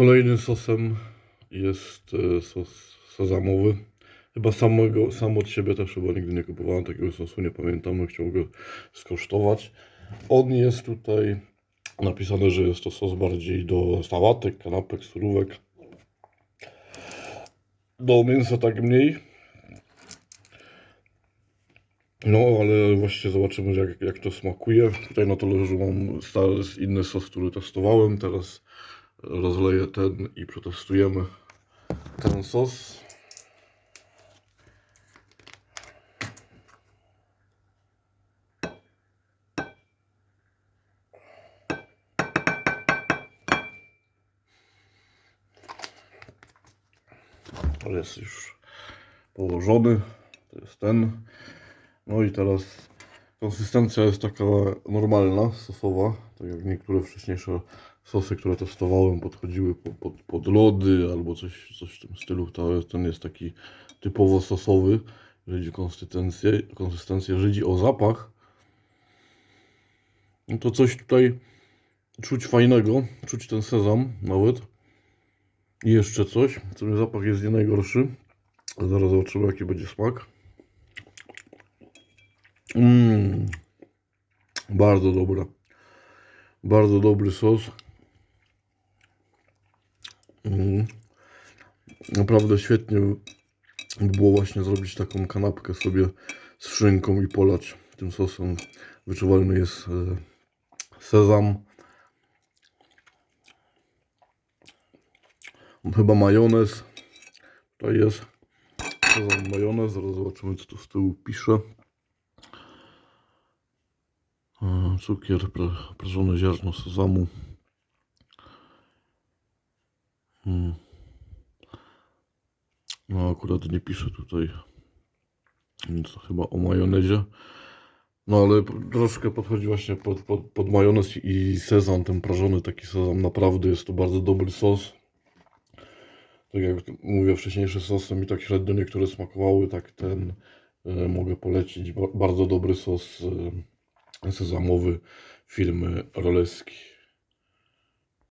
Kolejnym sosem jest e, sos sezamowy. Chyba samego, sam od siebie też chyba nigdy nie kupowałem takiego sosu, nie pamiętam, chciał go skosztować. On jest tutaj napisane, że jest to sos bardziej do sałatek, kanapek, surówek. Do mięsa tak mniej. No, ale właśnie zobaczymy jak, jak to smakuje. Tutaj na talerzu mam stary, inny sos, który testowałem. Teraz rozleję ten i przetestujemy ten sos. Jest już położony. To jest ten. No i teraz konsystencja jest taka normalna, sosowa. Tak jak niektóre wcześniejsze sosy, które testowałem, podchodziły pod, pod, pod lody albo coś, coś w tym stylu. To, ten jest taki typowo sosowy, jeżeli konsystencję. konsystencję. O zapach, no to coś tutaj czuć fajnego. Czuć ten sezam nawet. I jeszcze coś. Co zapach jest nie najgorszy. Zaraz zobaczymy jaki będzie smak. Mmm. Bardzo dobra. Bardzo dobry sos. Mm. Naprawdę świetnie by było właśnie zrobić taką kanapkę sobie z szynką i polać tym sosem. Wyczuwalny jest e, sezam. Chyba majonez. Tutaj jest sezam majonez. Zaraz zobaczymy co tu z tyłu pisze. E, Cukier, pra- prażone ziarno sezamu. Hmm. No akurat nie pisze tutaj nic chyba o majonezie. No ale troszkę podchodzi właśnie pod, pod, pod majonez i sezam, ten prażony taki sezam. Naprawdę jest to bardzo dobry sos. Tak jak mówię, wcześniejsze sosy mi tak średnio niektóre smakowały, tak ten e, mogę polecić. Ba- bardzo dobry sos e, sezamowy firmy Roleski.